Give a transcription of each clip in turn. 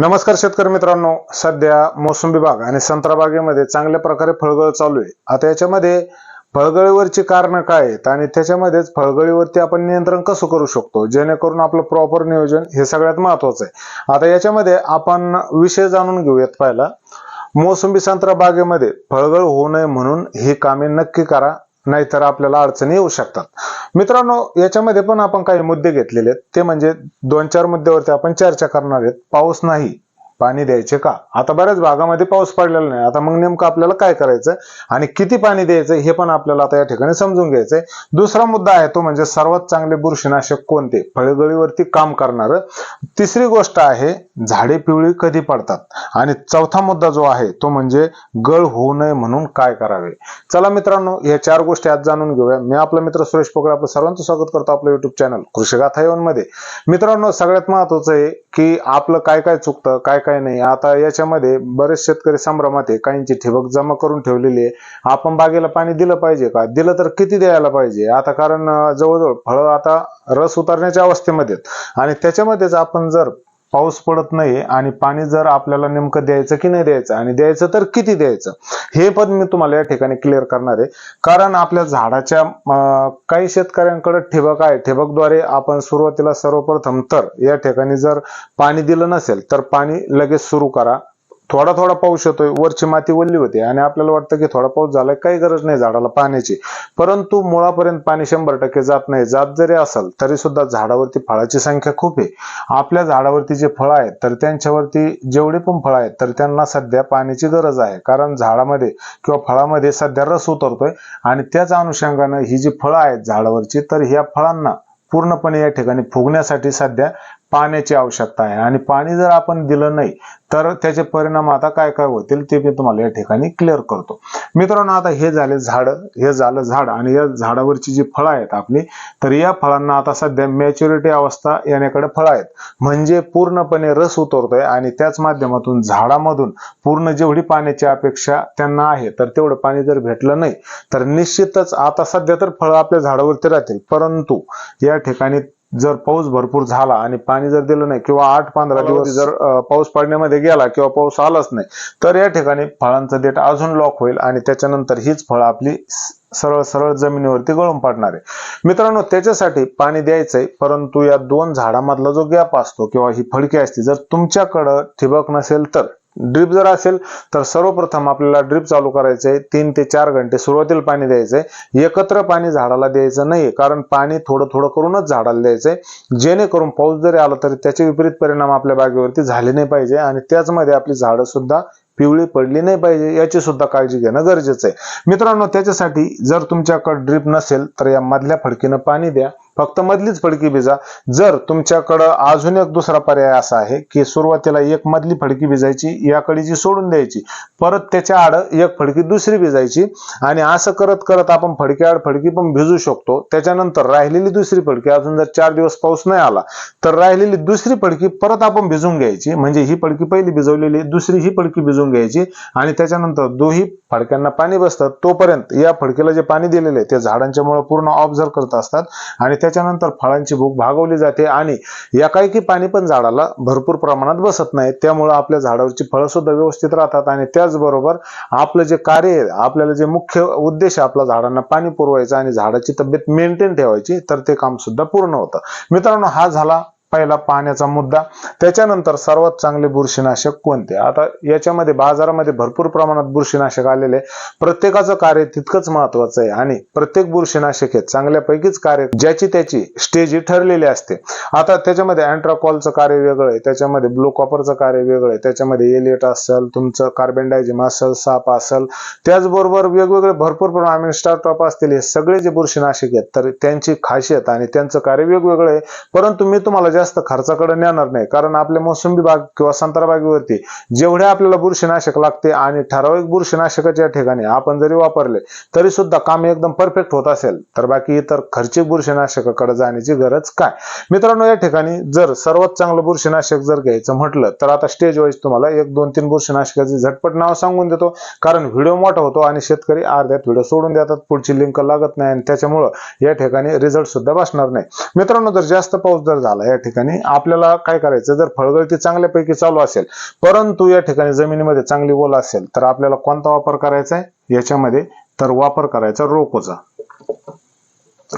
नमस्कार शेतकरी मित्रांनो. सध्या मोसंबी बाग आणि संत्रा बागेमध्ये चांगल्या प्रकारे फळगळ चालू आहे. आता याच्यामध्ये फळगळीवरची कारणं काय आहेत आणि त्याच्यामध्येच फळगळीवरती आपण नियंत्रण कसं करू शकतो? जेणेकरून आपलं प्रॉपर नियोजन हे सगळ्यात महत्वाचं आहे. आता याच्यामध्ये आपण विषय जाणून घेऊयात पहिला. मोसंबी संत्रा बागेमध्ये फळगळ होऊ नये म्हणून ही कामे नक्की करा. नाहीतर आपल्याला अडचणी येऊ शकतात. मित्रांनो याच्यामध्ये पण आपण काही मुद्दे घेतलेले आहेत. ते म्हणजे दोन चार मुद्द्यावरती आपण चर्चा करणार आहेत. पाऊस नाही. पाणी द्यायचे का? आता बऱ्याच भागामध्ये पाऊस पडलेला नाही. आता मग नेमकं आपल्याला काय करायचं? आणि किती पाणी द्यायचं? हे पण आपल्याला आता या ठिकाणी समजून घ्यायचंय. दुसरा मुद्दा आहे तो म्हणजे सर्वात चांगले बुरशीनाशक कोणते? फळगळीवरती काम करणार. तिसरी गोष्ट आहे झाडे पिवळी कधी पडतात? आणि चौथा मुद्दा जो आहे तो म्हणजे गळ होऊ नये म्हणून काय करावे? चला मित्रांनो या चार गोष्टी आज जाणून घेऊया. मी आपला मित्र सुरेश पोकळे आपलं सर्वांचं स्वागत करतो आपलं युट्यूब चॅनल कृषीगाथा येऊन मध्ये. मित्रांनो सगळ्यात महत्वाचं आहे की आपलं काय काय चुकतं काय काय नाही आता याच्यामध्ये बरेच शेतकरी संभ्रमात आहे. काहींची ठिबक जमा करून ठेवलेली आहे. आपण बागेला पाणी दिलं पाहिजे का? दिलं तर किती द्यायला पाहिजे? आता कारण जवळजवळ फळं आता रस उतरण्याच्या अवस्थेमध्ये आहेत. आणि त्याच्यामध्येच आपण जर पाऊस पडत नाही आणि पाणी जर आपल्याला नेमकं द्यायचं की नाही द्यायचं आणि द्यायचं तर किती द्यायचं? हे पण मी तुम्हाला या ठिकाणी क्लिअर करणार आहे. कारण आपल्या झाडाच्या काही शेतकऱ्यांकडे ठिबक आहे. ठिबकद्वारे आपण सुरुवातीला सर्वप्रथम तर या ठिकाणी जर पाणी दिलं नसेल तर पाणी लगेच सुरू करा. थोडा थोडा पाऊस येतोय वरची माती वल्ली होती आणि आपल्याला वाटतं की थोडा पाऊस झालाय काही गरज नाही झाडाला पाण्याची. परंतु मुळापर्यंत पाणी शंभर टक्के जात नाही. जात जरी असेल तरी सुद्धा झाडावरती फळाची संख्या खूप आहे. आपल्या झाडावरती जे फळं आहेत तर त्यांच्यावरती जेवढे पण फळं आहेत तर त्यांना सध्या पाण्याची गरज आहे. कारण झाडामध्ये किंवा फळामध्ये सध्या रस उतरतोय आणि त्याच अनुषंगानं ही जी फळं आहेत झाडावरची तर ह्या फळांना पूर्णपणे या ठिकाणी फुगण्यासाठी सध्या पाण्याची आवश्यकता आहे. आणि पाणी जर आपण दिलं नाही तर त्याचे परिणाम आता काय काय होतील ते मी तुम्हाला या ठिकाणी क्लिअर करतो. मित्रांनो आता हे झाले झाड हे झालं झाड आणि या झाडावरची जी फळं आहेत आपली तर या फळांना आता सध्या मॅच्युरिटी अवस्था येण्याकडे फळं आहेत. म्हणजे पूर्णपणे रस उतरतोय आणि त्याच माध्यमातून झाडामधून पूर्ण जेवढी पाण्याची अपेक्षा त्यांना आहे तर तेवढं पाणी जर भेटलं नाही तर निश्चितच आता सध्या तर फळं आपल्या झाडावरती राहतील. परंतु या ठिकाणी जर पाऊस भरपूर झाला आणि पाणी जर दिलं नाही किंवा आठ पंधरा दिवस जर पाऊस पडण्यामध्ये गेला किंवा पाऊस आलाच नाही तर या ठिकाणी फळांचं देठ अजून लॉक होईल आणि त्याच्यानंतर हीच फळं आपली सरळ सरळ जमिनीवरती गळून पडणार आहे. मित्रांनो त्याच्यासाठी पाणी द्यायचंय परंतु या दोन झाडामधला जो गॅप असतो किंवा ही फडकी असते जर तुमच्याकडं ठिबक नसेल तर ड्रीप जर असेल तर सर्वप्रथम आपल्याला ड्रीप चालू करायचंय तीन ते चार घंटे सुरुवातीला पाणी द्यायचंय. एकत्र पाणी झाडाला द्यायचं नाही कारण पाणी थोडं थोडं करूनच झाडाला द्यायचंय. जेणेकरून पाऊस जरी आला तरी त्याचे विपरीत परिणाम आपल्या बागेवरती झाले नाही पाहिजे आणि त्याचमध्ये आपली झाडं सुद्धा पिवळी पडली नाही पाहिजे याची सुद्धा काळजी घेणं गरजेचं आहे. मित्रांनो त्याच्यासाठी जर तुमच्याकडे ड्रीप नसेल तर या मधल्या फडकीनं पाणी द्या. फक्त मधलीच फडकी भिजा. जर तुमच्याकडं अजून एक दुसरा पर्याय असा आहे की सुरुवातीला एक मधली फडकी भिजायची या कडीची सोडून द्यायची परत त्याच्या आड एक फडकी दुसरी भिजायची आणि असं करत करत आपण फडकी आड फडकी पण भिजू शकतो. त्याच्यानंतर राहिलेली दुसरी फडकी अजून जर चार दिवस पाऊस नाही आला तर राहिलेली दुसरी फडकी परत आपण भिजून घ्यायची. म्हणजे ही फडकी पहिली भिजवलेली दुसरी ही फडकी भिजून घ्यायची आणि त्याच्यानंतर दोही फडक्यांना पाणी बसतात तोपर्यंत या फडकीला जे पाणी दिलेले आहे ते झाडांच्या मुळे पूर्ण ऑब्झर्व करत असतात आणि त्याच्यानंतर फळांची भूक भागवली जाते आणि एकाएकी पाणी पण झाडाला भरपूर प्रमाणात बसत नाही. त्यामुळे आपल्या झाडावरची फळं सुद्धा व्यवस्थित राहतात आणि त्याचबरोबर आपलं जे कार्य आहे आपल्याला जे मुख्य उद्देश आहे आपल्या झाडांना पाणी पुरवायचं आणि झाडाची तब्येत मेंटेन ठेवायची तर ते काम सुद्धा पूर्ण होतं. मित्रांनो हा झाला पहिला पाण्याचा मुद्दा. त्याच्यानंतर सर्वात चांगले बुरशीनाशक कोणते? आता याच्यामध्ये बाजारामध्ये भरपूर प्रमाणात बुरशीनाशक आलेले आहे. प्रत्येकाचं कार्य तितकंच महत्वाचं आहे. आणि प्रत्येक बुरशीनाशक हे चांगल्यापैकीच कार्य ज्याची त्याची स्टेज ही ठरलेली असते. आता त्याच्यामध्ये अँट्राकॉलचं कार्य वेगळं आहे. त्याच्यामध्ये ब्लू कॉपरचं कार्य वेगळं आहे. त्याच्यामध्ये एलिएट असेल तुमचं कार्बन डायझिम असेल साप असेल. त्याचबरोबर वेगवेगळे भरपूर प्रमाण स्टार्टअप असतील हे सगळे जे बुरशीनाशक आहेत तर त्यांची खासियत आणि त्यांचं कार्य वेगवेगळं आहे. परंतु मी तुम्हाला जास्त खर्चाकडे नेणार नाही. कारण आपल्या मोसंबी बाग किंवा संत्रा बागेवरती जेवढे आपल्याला बुरशीनाशक लागते आणि ठराविक बुरशीनाशकाच्या ठिकाणी आपण जरी वापरले तरी सुद्धा काम एकदम परफेक्ट होत असेल. तर बाकी इतर खर्चिक बुरशीनाशकाकडे जाण्याची गरज काय? मित्रांनो या ठिकाणी जर सर्वात चांगलं बुरशीनाशक जर घ्यायचं म्हटलं तर आता स्टेज वाईज तुम्हाला एक दोन तीन बुरशीनाशकाचे झटपट नाव सांगून देतो. कारण व्हिडिओ मोठा होतो आणि शेतकरी अर्ध्यात व्हिडिओ सोडून देतात पुढची लिंक लागत नाही आणि त्याच्यामुळं या ठिकाणी रिझल्ट सुद्धा बसणार नाही. मित्रांनो जर जास्त पाऊस जर झाला या ठिकाणी ठिकाणी आपल्याला काय करायचं? जर फळगळती चांगल्यापैकी चालू असेल परंतु या ठिकाणी जमिनीमध्ये चांगली ओल असेल तर आपल्याला कोणता वापर करायचा आहे? याच्यामध्ये तर वापर करायचा रोकोचा.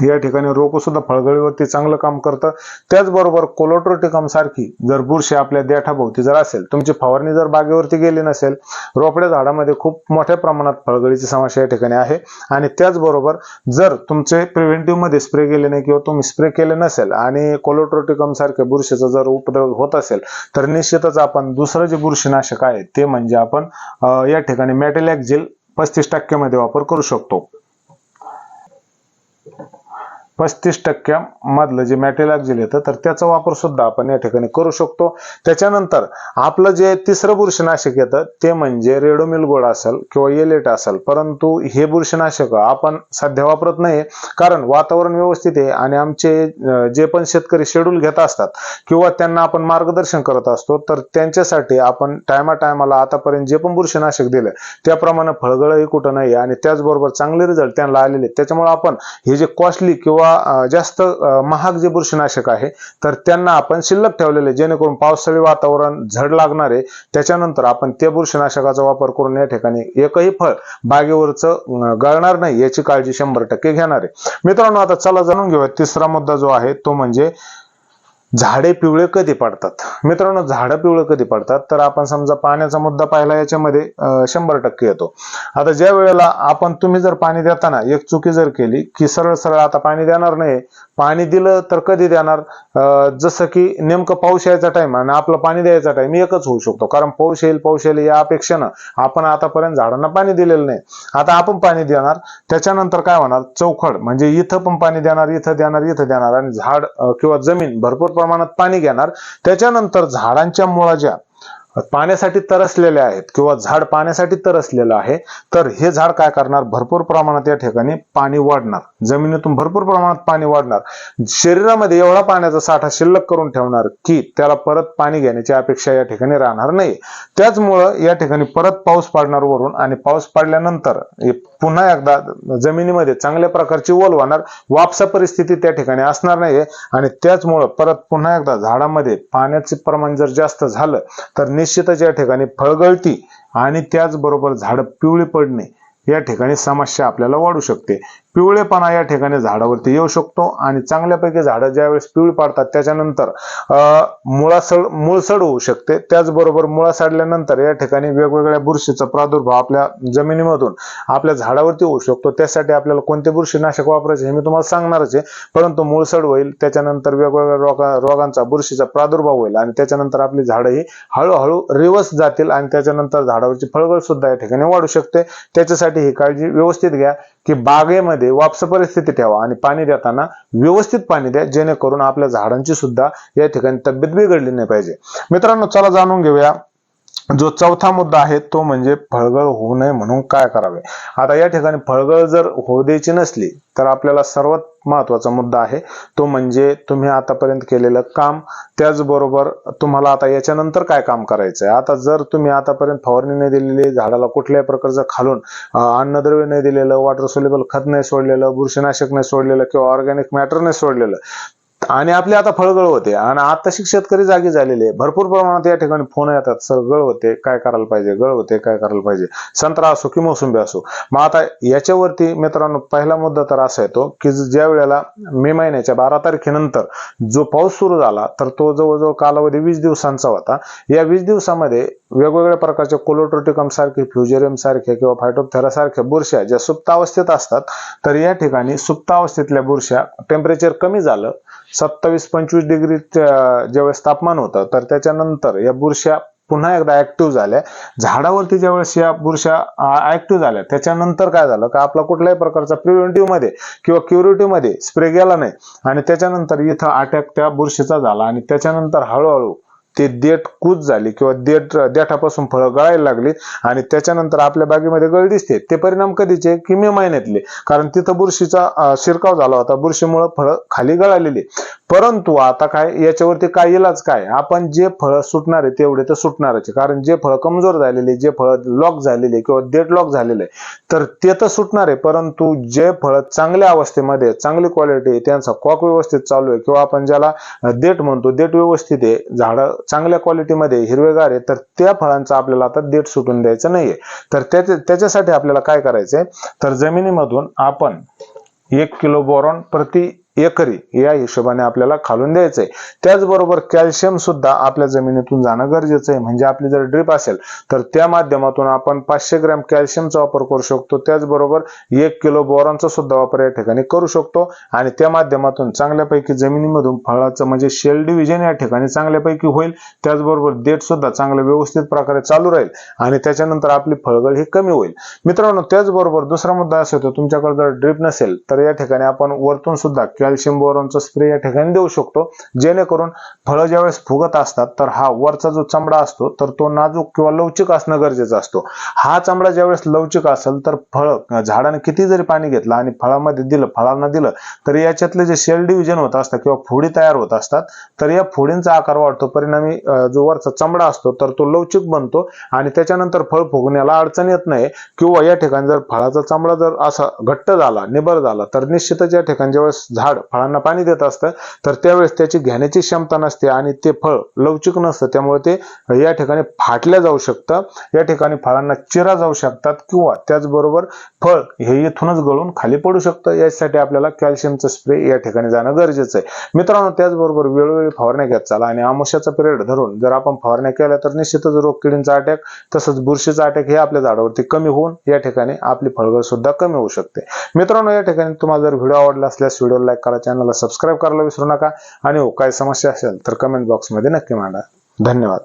या ठिकाणी रोको सुद्धा फळगळीवरती चांगलं काम करतं. त्याचबरोबर कोलोट्रोटिकम सारखी जर बुरशी आपल्या देठाभोवती जर असेल तुमची फवारणी जर बागेवरती गेली नसेल रोपड्या झाडामध्ये खूप मोठ्या प्रमाणात फळगळीची समस्या या ठिकाणी आहे. आणि त्याचबरोबर जर तुमचे प्रिव्हेंटिव्हमध्ये स्प्रे केले नाही किंवा तुम्ही स्प्रे केले नसेल आणि कोलोट्रोटिकम सारख्या बुरशीचा जर उपद्रव होत असेल तर निश्चितच आपण दुसरं जे बुरशीनाशक आहे ते म्हणजे आपण या ठिकाणी मॅटेलॅक्झिल पस्तीस टक्क्यामध्ये वापर करू शकतो. पस्तीस टक्क्यामधलं जे मॅटेलॅक्झिल येतं तर त्याचा वापर सुद्धा आपण या ठिकाणी करू शकतो त्याच्यानंतर आपलं जे तिसरं बुरशीनाशक येतं ते म्हणजे रेडोमिल गोड असेल किंवा येलेट असेल परंतु हे बुरशीनाशक आपण सध्या वापरत नाही कारण वातावरण व्यवस्थित आहे आणि आमचे जे पण शेतकरी शेड्यूल घेत असतात किंवा त्यांना आपण मार्गदर्शन करत असतो तर त्यांच्यासाठी आपण टायमा टायमाला आतापर्यंत जे पण बुरशीनाशक दिलं त्याप्रमाणे फळगळही कुठं नाही आणि त्याचबरोबर चांगले रिझल्ट त्यांना आलेले आहेत. त्याच्यामुळे आपण हे जे कॉस्टली किंवा किंवा जास्त महाग जे बुरशीनाशक आहे तर त्यांना आपण शिल्लक ठेवलेले जेणेकरून पावसाळी वातावरण झड लागणारे त्याच्यानंतर आपण त्या बुरशीनाशकाचा वापर करून या ठिकाणी एकही फळ बागेवरचं गळणार नाही याची काळजी शंभर टक्के घेणार आहे. मित्रांनो आता चला जाणून घेऊया. तिसरा मुद्दा जो आहे तो म्हणजे झाडे पिवळे कधी पडतात? मित्रांनो झाडं पिवळे कधी पडतात? तर आपण समजा पाण्याचा मुद्दा पाहिला याच्यामध्ये शंभर टक्के येतो. आता ज्या वेळेला आपण तुम्ही जर पाणी देताना एक चुकी जर केली की सरळ सरळ आता पाणी देणार नाही पाणी दिलं तर कधी देणार? जसं की नेमकं पाऊस यायचा टाइम आणि आपलं पाणी द्यायचा टाइम एकच होऊ शकतो. कारण पाऊस येईल पाऊस येईल या अपेक्षेनं आपण आतापर्यंत झाडांना पाणी दिलेलं नाही. आता आपण पाणी देणार त्याच्यानंतर काय होणार? चौखड म्हणजे इथं पण पाणी देणार इथं देणार इथं देणार आणि झाड किंवा जमीन भरपूर प्रमाणात पाणी घेणार. त्याच्यानंतर झाडांच्या मुळा ज्या पाण्यासाठी तरसलेले आहेत किंवा झाड पाण्यासाठी तरसलेलं आहे तर हे झाड काय करणार? भरपूर प्रमाणात या ठिकाणी पाणी वाढणार. जमिनीतून भरपूर प्रमाणात पाणी वाढणार. शरीरामध्ये एवढा पाण्याचा साठा शिल्लक करून ठेवणार की त्याला परत पाणी घेण्याची अपेक्षा या ठिकाणी राहणार नाही. त्याचमुळं या ठिकाणी परत पाऊस पडणार वरून आणि पाऊस पडल्यानंतर पुन्हा एकदा जमिनीमध्ये चांगल्या प्रकारची ओल होणार. वापसा परिस्थिती त्या ठिकाणी असणार नाहीये आणि त्याचमुळं परत पुन्हा एकदा झाडामध्ये पाण्याचे प्रमाण जर जास्त झालं तर निश्चितच या ठिकाणी फळगळती आणि त्याचबरोबर झाडं पिवळी पडणे या ठिकाणी समस्या आपल्याला वाढू शकते. पिवळेपणा या ठिकाणी झाडावरती येऊ शकतो आणि चांगल्यापैकी झाडं ज्यावेळेस पिवळी पडतात त्याच्यानंतर मुळासड मुळसड होऊ शकते. त्याचबरोबर मुळा सडल्यानंतर या ठिकाणी वेगवेगळ्या बुरशीचा प्रादुर्भाव आपल्या जमिनीमधून आपल्या झाडावरती होऊ शकतो. त्यासाठी आपल्याला कोणते बुरशीनाशक वापरायचे हे मी तुम्हाला सांगणारच आहे. परंतु मुळसड होईल त्याच्यानंतर वेगवेगळ्या रोगा रोगांचा बुरशीचा प्रादुर्भाव होईल आणि त्याच्यानंतर आपली झाडं ही हळूहळू रिवर्स जातील आणि त्याच्यानंतर झाडावरची फळगळ सुद्धा या ठिकाणी वाढू शकते. त्याच्यासाठी ही काळजी व्यवस्थित घ्या. की बागेमध्ये वापस परिस्थिती ठेवा आणि पाणी देताना व्यवस्थित पाणी द्या जेणेकरून आपल्या झाडांची सुद्धा या ठिकाणी तब्येत बिघडली नाही पाहिजे. मित्रांनो चला जाणून घेऊया. जो चौथा मुद्दा आहे तो म्हणजे फळगळ होऊ नये म्हणून काय करावे? आता या ठिकाणी फळगळ जर होऊ द्यायची नसली तर आपल्याला सर्वात महत्त्वाचा मुद्दा आहे तो म्हणजे तुम्ही आतापर्यंत केलेलं काम. त्याचबरोबर तुम्हाला आता याच्यानंतर काय काम करायचं आहे आता जर तुम्ही आतापर्यंत फवारणी नाही दिलेली झाडाला कुठल्याही प्रकारचं खालून अन्नद्रव्य नाही दिलेलं वॉटर सोल्युबल खत नाही सोडलेलं बुरशीनाशक नाही सोडलेलं किंवा ऑर्गॅनिक मॅटर नाही सोडलेलं आणि आपले आता फळगळ होते. आणि आता शेतकरी जागी झालेले भरपूर प्रमाणात या ठिकाणी फोन येतात. सर गळ होते. काय करायला पाहिजे? गळ होते. काय करायला पाहिजे? संत्रा असो की मोसंबी असो. मग आता याच्यावरती मित्रांनो पहिला मुद्दा तर असा येतो की ज्या वेळेला मे महिन्याच्या बारा तारखेनंतर जो पाऊस सुरू झाला तर तो जवळजवळ कालावधी वीस दिवसांचा होता. या वीस दिवसामध्ये वेगवेगळ्या प्रकारच्या कोलोट्रोटिकम सारखे फ्युजेरियम सारख्या किंवा फायटोप्थेरा सारख्या बुरश्या ज्या सुप्तावस्थेत असतात तर या ठिकाणी सुप्तावस्थेतल्या बुरश्या टेम्परेचर कमी झालं. सत्तावीस पंचवीस डिग्री ज्यावेळेस तापमान होतं तर त्याच्यानंतर या बुरश्या पुन्हा एकदा ऍक्टिव्ह झाल्या. झाडावरती ज्यावेळेस या बुरश्या ऍक्टिव्ह झाल्या त्याच्यानंतर काय झालं का आपला कुठल्याही प्रकारचा प्रिव्हेंटिव्हमध्ये किंवा क्युरेटिव्हमध्ये स्प्रे गेला नाही. आणि त्याच्यानंतर इथं अटॅक त्या बुरशीचा झाला आणि त्याच्यानंतर हळूहळू ते देठ कूच झाले किंवा देठ देठापासून फळं गळायला लागली आणि त्याच्यानंतर आपल्या बागेमध्ये गळ दिसते. ते परिणाम कधीचे? की मे महिन्यातले. कारण तिथं बुरशीचा शिरकाव झाला होता. बुरशीमुळे फळं खाली गळालेली. परंतु आता काय याच्यावरती काय इलाज काय? आपण जे फळं सुटणार आहे तेवढे तर सुटणारच आहे. कारण जे फळं कमजोर झालेले जे फळं लॉक झालेले किंवा डेड लॉक झालेले तर ते तर सुटणार आहे. परंतु जे फळं चांगल्या अवस्थेमध्ये चांगली क्वालिटी आहे त्यांचा कॉक व्यवस्थित चालू आहे किंवा आपण ज्याला देठ म्हणतो देठ व्यवस्थित आहे झाडं चांगल्या क्वालिटीमध्ये हिरवेगार आहे तर त्या फळांचा आपल्याला आता देठ सुटून द्यायचं नाहीये. तर त्याच्या त्याच्यासाठी आपल्याला काय करायचंय? तर जमिनीमधून आपण एक किलो बोरॉन प्रति एकरी या हिशोबाने आपल्याला खालून द्यायचंय. त्याचबरोबर कॅल्शियम सुद्धा आपल्या जमिनीतून जाणं गरजेचं आहे. म्हणजे आपली जर ड्रीप असेल तर त्या माध्यमातून आपण पाचशे ग्रॅम कॅल्शियमचा वापर करू शकतो. त्याचबरोबर एक किलो बोरांचा सुद्धा वापर या ठिकाणी करू शकतो. आणि त्या माध्यमातून चांगल्यापैकी जमिनीमधून फळाचं म्हणजे शेल डिव्हिजन या ठिकाणी चांगल्यापैकी होईल. त्याचबरोबर देठ सुद्धा चांगलं व्यवस्थित प्रकारे चालू राहील. आणि त्याच्यानंतर आपली फळगळ ही कमी होईल. मित्रांनो त्याचबरोबर दुसरा मुद्दा असा होतो तुमच्याकडे जर ड्रीप नसेल तर या ठिकाणी आपण वरतून सुद्धा कॅल्शियम बोरॉनचा स्प्रे या ठिकाणी देऊ शकतो. जेणेकरून फळं ज्यावेळेस फुगत असतात तर हा वरचा जो चमडा असतो तर तो नाजूक किंवा लवचिक असणं गरजेचं असतो. हा चमडा ज्यावेळेस लवचिक असेल तर फळ झाडाने किती जरी पाणी घेतलं आणि फळामध्ये दिलं फळांना दिलं तर याच्यातले जे सेल डिव्हिजन होत असतात किंवा फोडी तयार होत असतात तर या फोडींचा आकार वाढतो. परिणामी जो वरचा चमडा असतो तर तो लवचिक बनतो आणि त्याच्यानंतर फळ फुगण्याला अडचण येत नाही. किंवा या ठिकाणी जर फळाचा चमडा जर असा घट्ट झाला निबर झाला तर निश्चितच या ठिकाणी ज्यावेळेस झाड फळांना पाणी देत असतं तर त्यावेळेस त्याची घेण्याची क्षमता नसते आणि ते फळ लवचिक नसतं. त्यामुळे ते या ठिकाणी फाटल्या जाऊ शकतं या ठिकाणी फळांना चिरा जाऊ शकतात किंवा त्याचबरोबर फळ हे इथूनच गळून खाली पडू शकतं. यासाठी आपल्याला कॅल्शियमचं स्प्रे या ठिकाणी जाणं गरजेचं आहे. मित्रांनो त्याचबरोबर वेळोवेळी फवारण्या घेत चाला आणि आमुष्याचा पिरियड धरून जर आपण फवारण्या केल्या तर निश्चितच रोग किडींचा अटॅक तसंच बुरशीचा अटॅक हे आपल्या झाडावरती कमी होऊन या ठिकाणी आपली फळगळ सुद्धा कमी होऊ शकते. मित्रांनो या ठिकाणी तुम्हाला जर व्हिडिओ आवडला असल्यास व्हिडिओ लाईक करा चॅनलला सबस्क्राईब करायला विसरू नका. आणि हो काय समस्या असेल तर कमेंट बॉक्समध्ये नक्की मांडा. धन्यवाद.